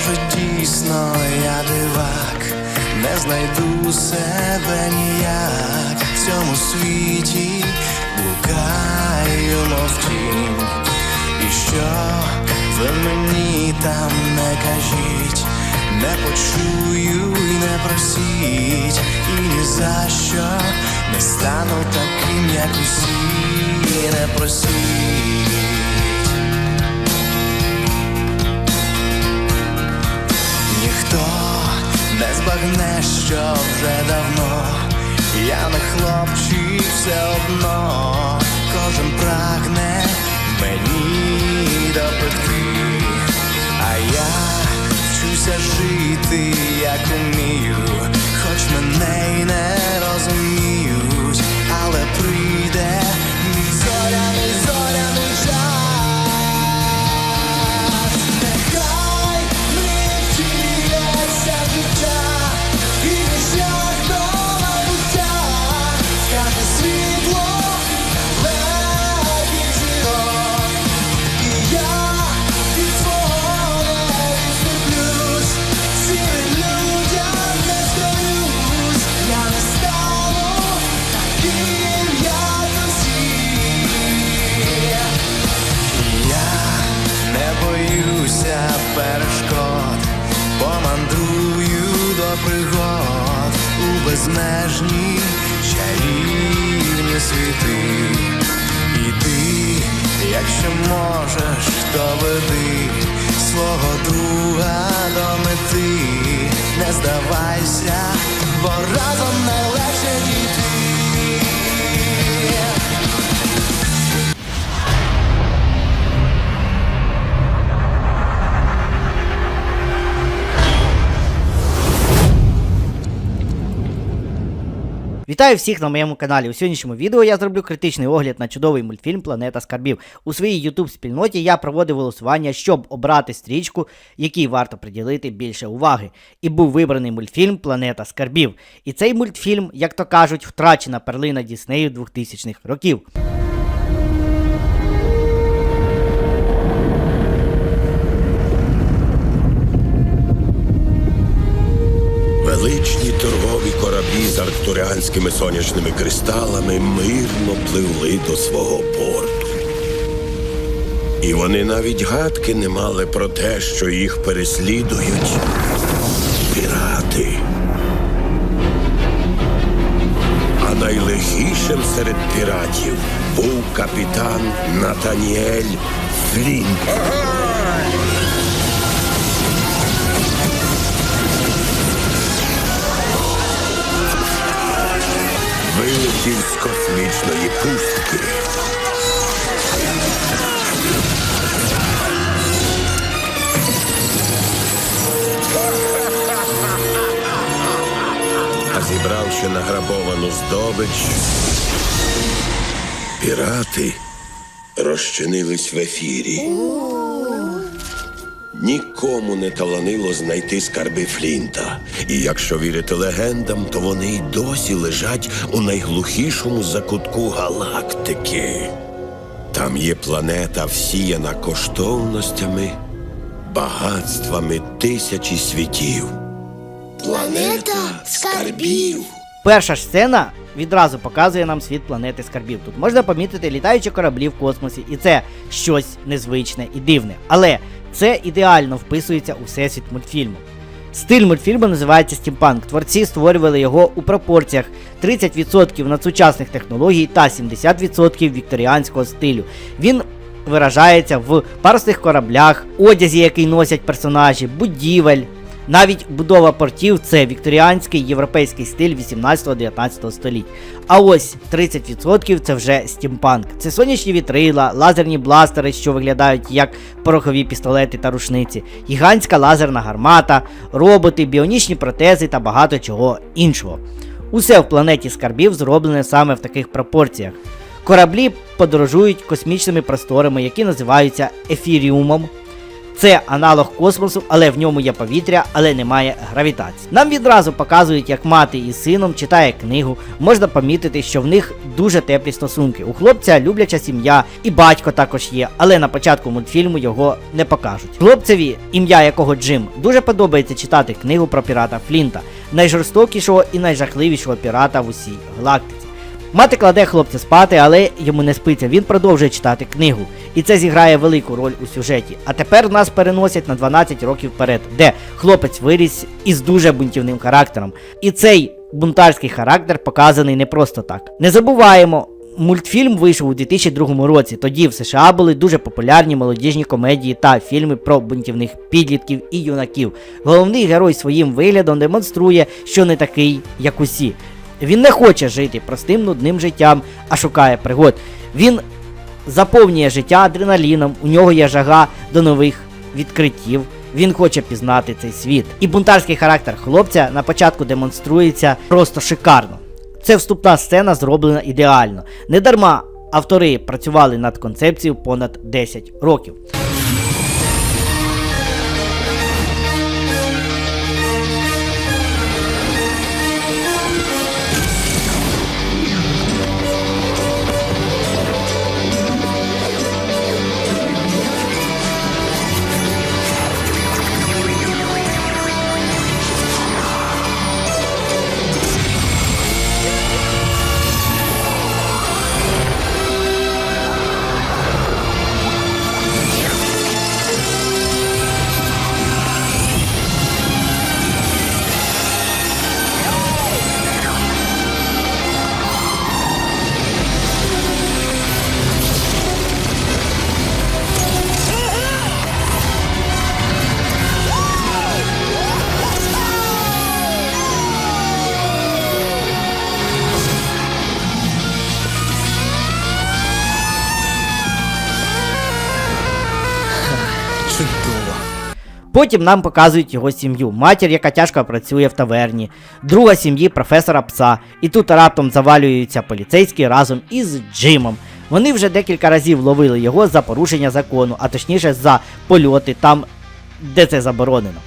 Може, дійсно я дивак, не знайду себе ніяк. В цьому світі, блукаю мовчим. І що ви мені там не кажіть, не почую і не просіть, і ні за що не стану таким, як усі, не просіть. Не що вже давно. Я не хлопчик все одно, кожен прагне мені допекти, а я вчуся жити, як умію, хоч мене й не безмежні чарівні світи. І ти, якщо можеш, то веди свого друга до мети, не здавайся, бо разом найлегше дійти. Вітаю всіх на моєму каналі. У сьогоднішньому відео я зроблю критичний огляд на чудовий мультфільм Планета Скарбів. У своїй YouTube спільноті я проводив голосування, щоб обрати стрічку, якій варто приділити більше уваги. І був вибраний мультфільм Планета Скарбів. І цей мультфільм, як то кажуть, втрачена перлина Діснею 2000-х років. Величні торгові кораблі сонячними кристалами мирно пливли до свого порту. І вони навіть гадки не мали про те, що їх переслідують пірати. А найлихішим серед піратів був капітан Натаніель Флінт. Вилетів з космічної пустки. А зібравши награбовану здобич, пірати розчинились в ефірі. Нікому не таланило знайти скарби Флінта. І якщо вірити легендам, то вони й досі лежать у найглухішому закутку галактики. Там є планета, всіяна коштовностями, багатствами тисячі світів. Планета скарбів. Перша ж сцена відразу показує нам світ планети скарбів. Тут можна помітити літаючі кораблі в космосі, і це щось незвичне і дивне. Але це ідеально вписується у всесвіт мультфільму. Стиль мультфільму називається стімпанк. Творці створювали його у пропорціях 30% надсучасних технологій та 70% вікторіанського стилю. Він виражається в парусних кораблях, одязі, який носять персонажі, будівель. Навіть будова портів це вікторіанський європейський стиль 18-19 століть. А ось 30% це вже стімпанк. Це сонячні вітрила, лазерні бластери, що виглядають як порохові пістолети та рушниці, гігантська лазерна гармата, роботи, біонічні протези та багато чого іншого. Усе в планеті скарбів зроблене саме в таких пропорціях. Кораблі подорожують космічними просторами, які називаються ефіріумом. Це аналог космосу, але в ньому є повітря, але немає гравітації. Нам відразу показують, як мати із сином читає книгу. Можна помітити, що в них дуже теплі стосунки. У хлопця любляча сім'я, і батько також є, але на початку мультфільму його не покажуть. Хлопцеві, ім'я якого Джим, дуже подобається читати книгу про пірата Флінта, найжорстокішого і найжахливішого пірата в усій галактиці. Мати кладе хлопця спати, але йому не спиться. Він продовжує читати книгу. І це зіграє велику роль у сюжеті. А тепер нас переносять на 12 років вперед, де хлопець виріс із дуже бунтівним характером. І цей бунтарський характер показаний не просто так. Не забуваємо. Мультфільм вийшов у 2002 році. Тоді в США були дуже популярні молодіжні комедії та фільми про бунтівних підлітків і юнаків. Головний герой своїм виглядом демонструє, що не такий, як усі. Він не хоче жити простим нудним життям, а шукає пригод. Він заповнює життя адреналіном, у нього є жага до нових відкриттів. Він хоче пізнати цей світ. І бунтарський характер хлопця на початку демонструється просто шикарно. Це вступна сцена зроблена ідеально. Недарма автори працювали над концепцією понад 10 років. Потім нам показують його сім'ю, матір, яка тяжко працює в таверні, друга сім'ї професора пса. І тут раптом завалюються поліцейські разом із Джимом. Вони вже декілька разів ловили його за порушення закону, а точніше за польоти там, де це заборонено.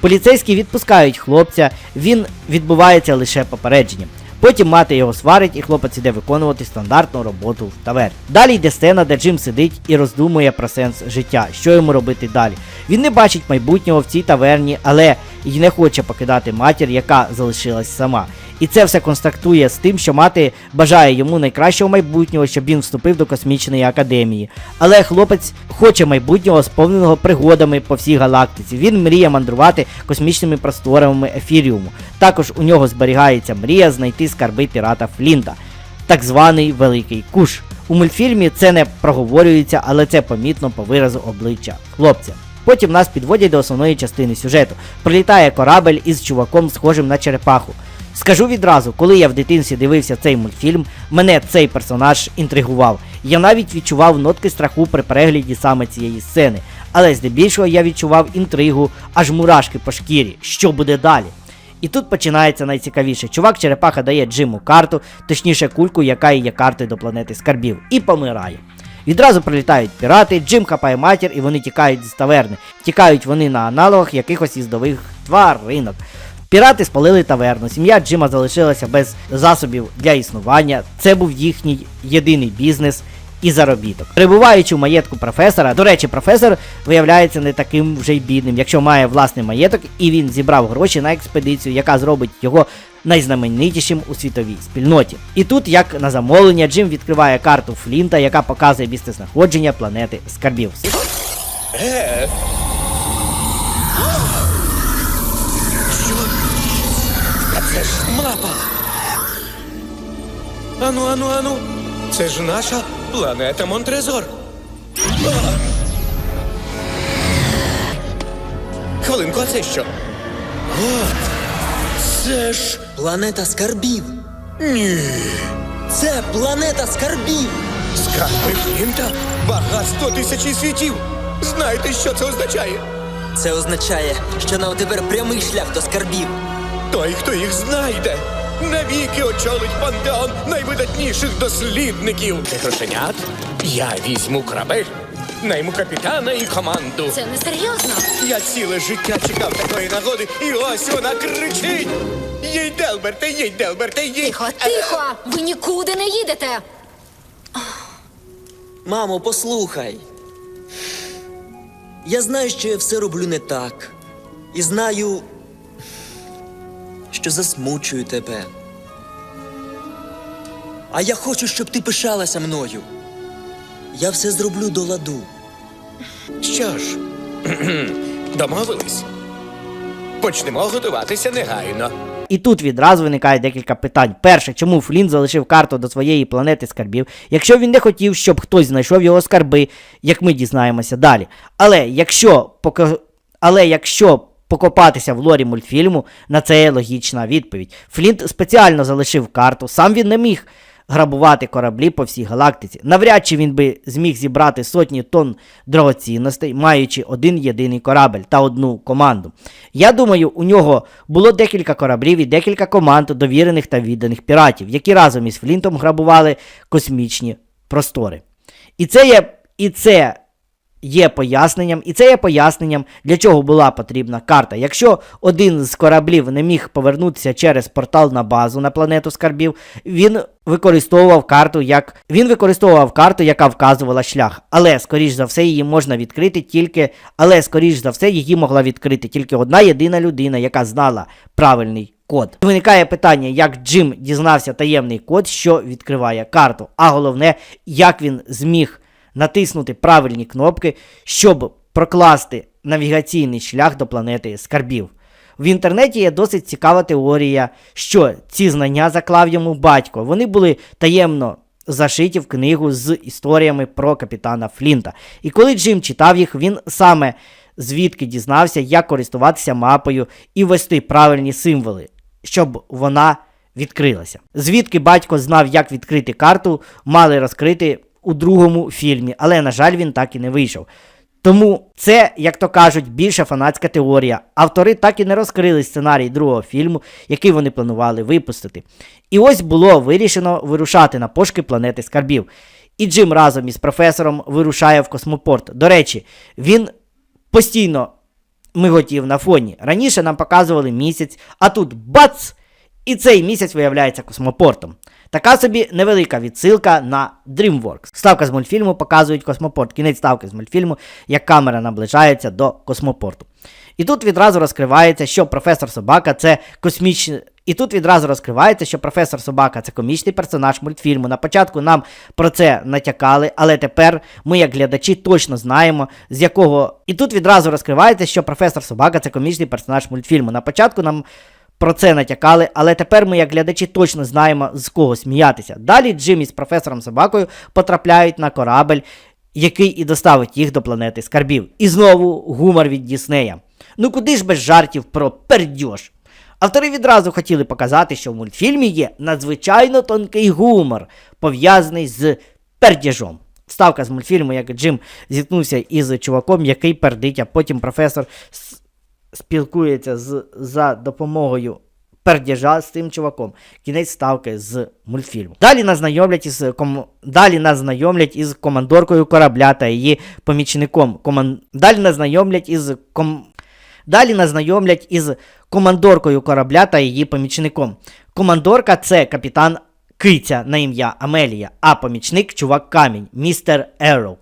Поліцейські відпускають хлопця, він відбувається лише попередженням. Потім мати його сварить, і хлопець іде виконувати стандартну роботу в таверні. Далі йде сцена, де Джим сидить і роздумує про сенс життя, що йому робити далі. Він не бачить майбутнього в цій таверні, але й не хоче покидати матір, яка залишилась сама. І це все констактує з тим, що мати бажає йому найкращого майбутнього, щоб він вступив до космічної академії. Але хлопець хоче майбутнього, сповненого пригодами по всій галактиці. Він мріє мандрувати космічними просторами ефіріуму. Також у нього зберігається мрія знайти скарби пірата Флінта, так званий Великий Куш. У мультфільмі це не проговорюється, але це помітно по виразу обличчя хлопця. Потім нас підводять до основної частини сюжету. Прилітає корабель із чуваком, схожим на черепаху. Скажу відразу, коли я в дитинстві дивився цей мультфільм, мене цей персонаж інтригував. Я навіть відчував нотки страху при перегляді саме цієї сцени. Але здебільшого я відчував інтригу, аж мурашки по шкірі. Що буде далі? І тут починається найцікавіше. Чувак черепаха дає Джиму карту, точніше кульку, яка і є картою до планети скарбів, і помирає. Відразу прилітають пірати, Джим хапає матір і вони тікають з таверни. Тікають вони на аналогах якихось їздових тваринок. Пірати спалили таверну. Сім'я Джима залишилася без засобів для існування. Це був їхній єдиний бізнес і заробіток. Перебуваючи в маєтку професора, до речі, професор виявляється не таким вже й бідним, якщо має власний маєток і він зібрав гроші на експедицію, яка зробить його найзнаменитішим у світовій спільноті. І тут, як на замовлення, Джим відкриває карту Флінта, яка показує місцезнаходження планети скарбів. Це ж мапа. Ану, ану, ану. Це ж наша планета Монтрезор. А! Хвилинку, а це що? О, це ж. Планета скарбів. Ні. Це планета скарбів. Скарби Флінта? Багатство тисячі світів. Знаєте, що це означає? Це означає, що нам тепер прямий шлях до скарбів. Той, хто їх знайде, навіки очолить пантеон найвидатніших дослідників. Грошенят я візьму корабель найму капітана і команду. Це не серйозно. Я ціле життя чекав такої нагоди, і ось вона кричить. Їй Делберте, їй Делберте, їй. Тихо, тихо! Ви нікуди не їдете. Мамо, послухай. Я знаю, що я все роблю не так. І знаю, що засмучую тебе. А я хочу, щоб ти пишалася мною. Я все зроблю до ладу. Що ж, домовились. Почнемо готуватися негайно. І тут відразу виникає декілька питань. Перше, чому Флінт залишив карту до своєї планети скарбів, якщо він не хотів, щоб хтось знайшов його скарби, як ми дізнаємося далі. Але якщо пока... Але якщо покопатися в лорі мультфільму, на це є логічна відповідь. Флінт спеціально залишив карту, сам він не міг грабувати кораблі по всій галактиці. Навряд чи він би зміг зібрати сотні тонн дорогоцінностей, маючи один єдиний корабель та одну команду. Я думаю, у нього було декілька кораблів і декілька команд довірених та відданих піратів, які разом із Флінтом грабували космічні простори. І це є, і це є поясненням, і це є поясненням, для чого була потрібна карта. Якщо один з кораблів не міг повернутися через портал на базу на планету скарбів, він використовував карту як він використовував карту, яка вказувала шлях. Але скоріш за все її можна відкрити тільки, але скоріш за все її могла відкрити тільки одна єдина людина, яка знала правильний код. Виникає питання, як Джим дізнався таємний код, що відкриває карту. А головне, як він зміг натиснути правильні кнопки, щоб прокласти навігаційний шлях до планети скарбів. В інтернеті є досить цікава теорія, що ці знання заклав йому батько. Вони були таємно зашиті в книгу з історіями про капітана Флінта. І коли Джим читав їх, він саме звідки дізнався, як користуватися мапою і ввести правильні символи, щоб вона відкрилася. Звідки батько знав, як відкрити карту, мали розкрити у другому фільмі, але, на жаль, він так і не вийшов. Тому це, як то кажуть, більше фанатська теорія. Автори так і не розкрили сценарій другого фільму, який вони планували випустити. І ось було вирішено вирушати на пошуки планети скарбів. І Джим разом із професором вирушає в космопорт. До речі, він постійно миготів на фоні. Раніше нам показували місяць, а тут бац! І цей місяць виявляється космопортом. Така собі невелика відсилка на DreamWorks. Ставка з мультфільму показують космопорт. Кінець ставки з мультфільму, як камера наближається до космопорту. І тут відразу розкривається, що професор Собака це космічний. І тут відразу розкривається, що професор Собака це комічний персонаж мультфільму. На початку нам про це натякали, але тепер ми, як глядачі, точно знаємо, з якого. І тут відразу розкривається, що професор Собака це комічний персонаж мультфільму. На початку нам про це натякали, але тепер ми, як глядачі, точно знаємо, з кого сміятися. Далі Джим із професором Собакою потрапляють на корабель, який і доставить їх до планети скарбів. І знову гумор від Діснея. Ну куди ж без жартів про пердьош? Автори відразу хотіли показати, що в мультфільмі є надзвичайно тонкий гумор, пов'язаний з пердяжом. Вставка з мультфільму, як Джим зіткнувся із чуваком, який пердить, а потім професор спілкується з, за допомогою пердяжа з цим чуваком. Кінець ставки з мультфільму. Далі нас знайомлять із ком... Далі нас знайомлять із командоркою корабля та її помічником. Коман... Далі нас знайомлять із ком... Далі нас знайомлять із командоркою корабля та її помічником. Командорка це капітан Киця на ім'я Амелія, а помічник чувак Камінь, містер Ерроу.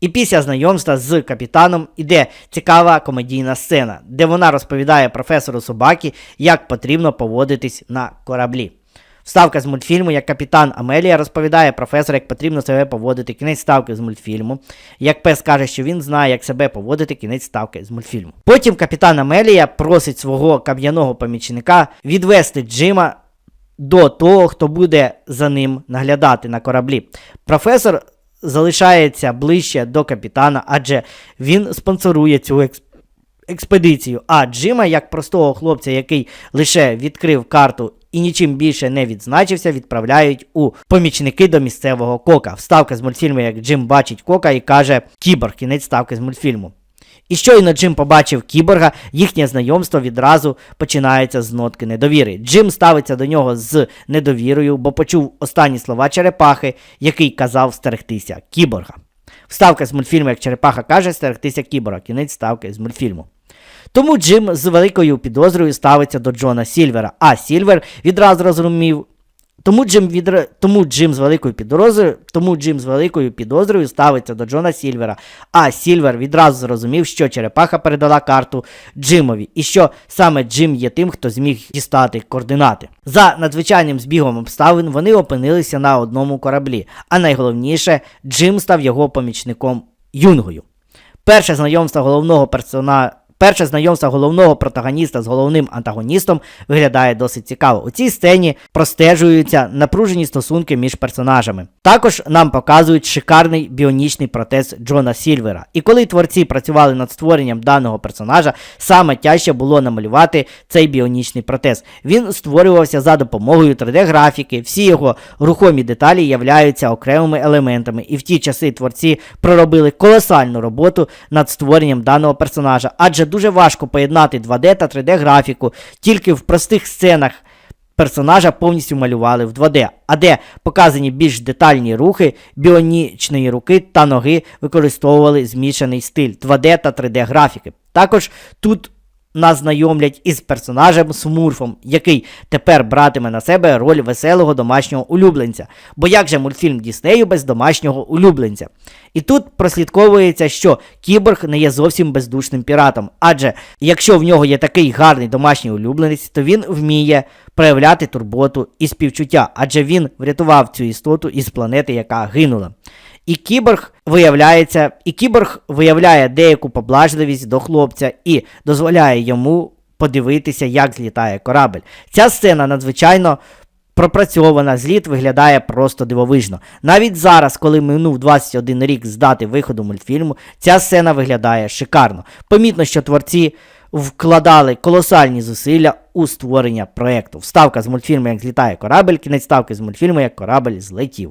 І після знайомства з капітаном іде цікава комедійна сцена, де вона розповідає професору собаки, як потрібно поводитись на кораблі. Вставка з мультфільму, як капітан Амелія розповідає професору, як потрібно себе поводити. Кінець ставки з мультфільму. Як пес каже, що він знає, як себе поводити, кінець ставки з мультфільму. Потім капітан Амелія просить свого кам'яного помічника відвести Джима до того, хто буде за ним наглядати на кораблі. Професор залишається ближче до капітана, адже він спонсорує цю екс- експедицію. А Джима, як простого хлопця, який лише відкрив карту і нічим більше не відзначився, відправляють у помічники до місцевого кока. Вставка з мультфільму, як Джим бачить кока і каже Кіборг, кінець ставки з мультфільму. І щойно Джим побачив кіборга, їхнє знайомство відразу починається з нотки недовіри. Джим ставиться до нього з недовірою, бо почув останні слова черепахи, який казав стерегтися кіборга. Вставка з мультфільму, як черепаха каже, стерегтися кібора. Кінець ставки з мультфільму. Тому Джим з великою підозрою ставиться до Джона Сільвера, а Сільвер відразу зрозумів. Тому Джим, відра... тому Джим з великою підозрою, тому Джим з великою підозрою ставиться до Джона Сільвера, а Сільвер відразу зрозумів, що черепаха передала карту Джимові, і що саме Джим є тим, хто зміг дістати координати. За надзвичайним збігом обставин вони опинилися на одному кораблі, а найголовніше, Джим став його помічником Юнгою. Перше знайомство головного персона. Перше знайомство головного протагоніста з головним антагоністом виглядає досить цікаво. У цій сцені простежуються напружені стосунки між персонажами. Також нам показують шикарний біонічний протез Джона Сільвера. І коли творці працювали над створенням даного персонажа, саме тяжче було намалювати цей біонічний протез. Він створювався за допомогою 3D-графіки, всі його рухомі деталі являються окремими елементами, і в ті часи творці проробили колосальну роботу над створенням даного персонажа, адже дуже важко поєднати 2D та 3D графіку тільки в простих сценах. Персонажа повністю малювали в 2D, а де показані більш детальні рухи біонічної руки та ноги використовували змішаний стиль 2D та 3D графіки. Також тут нас знайомлять із персонажем Смурфом, який тепер братиме на себе роль веселого домашнього улюбленця. Бо як же мультфільм Діснею без домашнього улюбленця? І тут прослідковується, що кіборг не є зовсім бездушним піратом. Адже якщо в нього є такий гарний домашній улюбленець, то він вміє проявляти турботу і співчуття, адже він врятував цю істоту із планети, яка гинула. І кіборг виявляється, і кіборг виявляє деяку поблажливість до хлопця і дозволяє йому подивитися, як злітає корабель. Ця сцена надзвичайно пропрацьована, зліт виглядає просто дивовижно. Навіть зараз, коли минув 21 рік з дати виходу мультфільму, ця сцена виглядає шикарно. Помітно, що творці вкладали колосальні зусилля у створення проєкту. Вставка з мультфільму, як злітає корабель, кінець ставки з мультфільму, як корабель злетів.